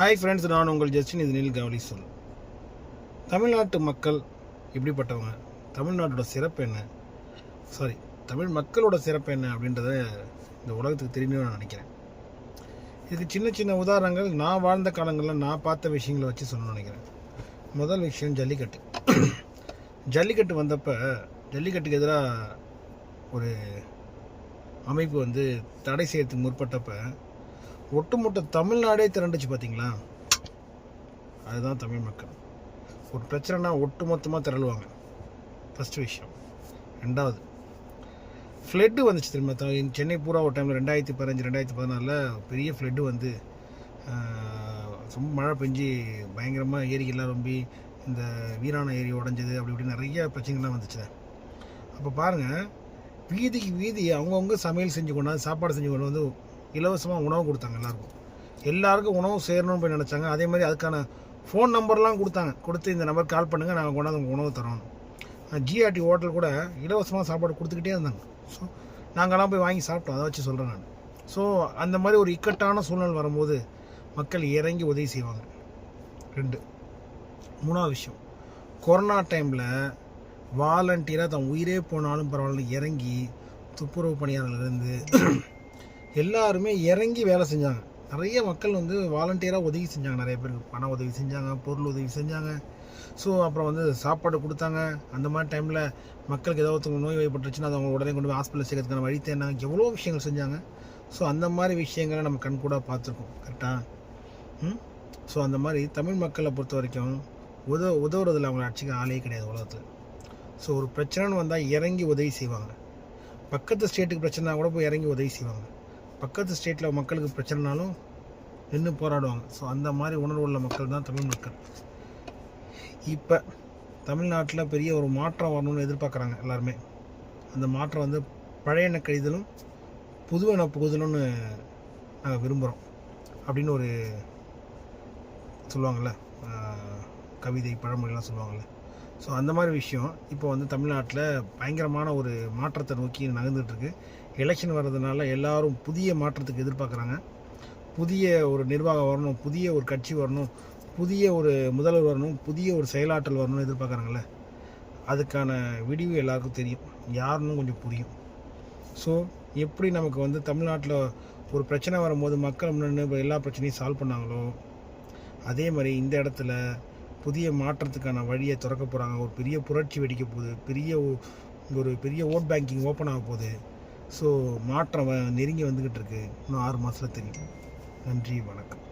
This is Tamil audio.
ஹாய் ஃப்ரெண்ட்ஸ் நான் உங்கள் ஜஸ்டின் இது நில் கவலி சொல் தமிழ்நாட்டு மக்கள் எப்படிப்பட்டவங்க தமிழ்நாட்டோட சிறப்பு என்ன? சாரி தமிழ் மக்களோட சிறப்பு என்ன அப்படின்றத இந்த உலகத்துக்கு தெரியணும்னு நான் நினைக்கிறேன். இதுக்கு சின்ன சின்ன உதாரணங்கள் நான் வாழ்ந்த காலங்களில் நான் பார்த்த விஷயங்களை வச்சு சொல்லணும்னு நினைக்கிறேன். முதல் விஷயம் ஜல்லிக்கட்டு. ஜல்லிக்கட்டு வந்தப்போ ஜல்லிக்கட்டுக்கு எதிராக ஒரு அமைப்பு வந்து தடை செய்யறதுக்கு முற்பட்டப்ப ஒட்டுமொத்த தமிழ்நாடே திரண்டுச்சு பார்த்தீங்களா அதுதான் தமிழ் மக்கள். ஒரு பிரச்சனைனா ஒட்டுமொத்தமாக திரளுவாங்க. ஃபஸ்ட்டு விஷயம். ரெண்டாவது ஃப்ளட்டு வந்துச்சு திரும்ப த- சென்னை பூரா ஒரு டைமில் ரெண்டாயிரத்தி பதினஞ்சு ரெண்டாயிரத்தி பதினாலில் பெரிய ஃப்ளட்டு வந்து ரொம்ப மழை பெஞ்சு பயங்கரமாக ஏரிகள்லாம் ரொம்பி இந்த வீரான ஏரி உடஞ்சது அப்படி இப்படி நிறைய பிரச்சனைகள்லாம் வந்துச்சு அப்போ பாருங்கள் வீதிக்கு வீதி அவங்கவுங்க சமையல் செஞ்சு கொண்டாந்து சாப்பாடு செஞ்சு கொண்டு வந்து இலவசமாக உணவு கொடுத்தாங்க எல்லாருக்கும். எல்லாருக்கும் உணவு சேரணும்னு போய் நினச்சாங்க. அதே மாதிரி அதுக்கான ஃபோன் நம்பர்லாம் கொடுத்தாங்க. கொடுத்து இந்த நம்பர் கால் பண்ணுங்கள் நாங்கள் கொண்டாந்து உங்கள் உணவு தரோம் ஜிஆர்டி ஹோட்டல் கூட இலவசமாக சாப்பாடு கொடுத்துக்கிட்டே இருந்தாங்க. ஸோ நாங்கள்லாம் போய் வாங்கி சாப்பிட்டோம். அதை வச்சு சொல்கிறேன் நான். ஸோ அந்த மாதிரி ஒரு இக்கட்டான சூழ்நிலை வரும்போது மக்கள் இறங்கி உதவி செய்வாங்க. ரெண்டு. மூணாவது விஷயம். கொரோனா டைமில் வாலண்டியராக தன் உயிரே போனாலும் பரவாயில்ல. இறங்கி துப்புரவு பணியாளர்லேருந்து எல்லாருமே இறங்கி வேலை செஞ்சாங்க. நிறைய மக்கள் வந்து வாலண்டியராக உதவி செஞ்சாங்க. நிறைய பேருக்கு பண உதவி செஞ்சாங்க பொருள் உதவி செஞ்சாங்க. ஸோ அப்புறம் வந்து சாப்பாடு கொடுத்தாங்க. அந்த மாதிரி டைமில் மக்களுக்கு ஏதாவது ஒருத்தவங்க நோய் வாய்ப்பட்டுருச்சுன்னா அதை அவங்க உடனே கொண்டு போய் ஹாஸ்பிட்டல் சேர்க்கறதுக்கான வழி தேடினாங்க. எவ்வளோ விஷயங்கள் செஞ்சாங்க. ஸோ அந்த மாதிரி விஷயங்களை நம்ம கண்கூட பார்த்துருக்கோம். கரெக்டாக ம்? ஸோ அந்த மாதிரி தமிழ் மக்களை பொறுத்த வரைக்கும் உதவ உதவுறதில் அவங்கள அடிச்சுக்க ஆளே கிடையாது உலகத்தில். ஸோ ஒரு பிரச்சனைன்னு வந்தால் இறங்கி உதவி செய்வாங்க. பக்கத்து ஸ்டேட்டுக்கு பிரச்சனை கூட போய் இறங்கி உதவி செய்வாங்க. பக்கத்து ஸ்டேட்டில் மக்களுக்கு பிரச்சனைனாலும் நின்று போராடுவாங்க. ஸோ அந்த மாதிரி உணர்வு உள்ள மக்கள் தான் தமிழ் மக்கள். இப்போ தமிழ்நாட்டில் பெரிய ஒரு மாற்றம் வரணும்னு எதிர்பார்க்குறாங்க எல்லாருமே. அந்த மாற்றம் வந்து பழையன கழிதலும் புதுவென புகுதலும்னு நாங்கள் விரும்புகிறோம் அப்படின்னு ஒரு சொல்லுவாங்கள்ல கவிதை பழமொழிலாம் சொல்லுவாங்கள்ல ஸோ அந்த மாதிரி விஷயம் இப்போ வந்து தமிழ்நாட்டில் பயங்கரமான ஒரு மாற்றத்தை நோக்கி நகர்ந்துகிட்ருக்கு. எலெக்ஷன் வர்றதுனால எல்லாரும் புதிய மாற்றத்துக்கு எதிர்பார்க்குறாங்க. புதிய ஒரு நிர்வாகம் வரணும் புதிய ஒரு கட்சி வரணும் புதிய ஒரு முதல்வர் வரணும் புதிய ஒரு செயலாற்றல் வரணும்னு எதிர்பார்க்குறாங்கல்ல? அதுக்கான விடிவு எல்லாருக்கும் தெரியும். யாருன்னு கொஞ்சம் புரியும். ஸோ எப்படி நமக்கு வந்து தமிழ்நாட்டில் ஒரு பிரச்சனை வரும்போது மக்கள் முன்னாடி எல்லா பிரச்சனையும் சால்வ் பண்ணாங்களோ அதே மாதிரி இந்த இடத்துல புதிய மாற்றத்துக்கான வழியை திறக்க போகிறாங்க ஒரு பெரிய புரட்சி வெடிக்க போகுது. பெரிய ஒரு பெரிய ஓட் பேங்கிங் ஓப்பன் ஆக போகுது. ஸோ மாற்றம் வ- நெருங்கி வந்துக்கிட்டு இருக்கு. இன்னும் ஆறு மாதத்தில் தெரியும். நன்றி வணக்கம்.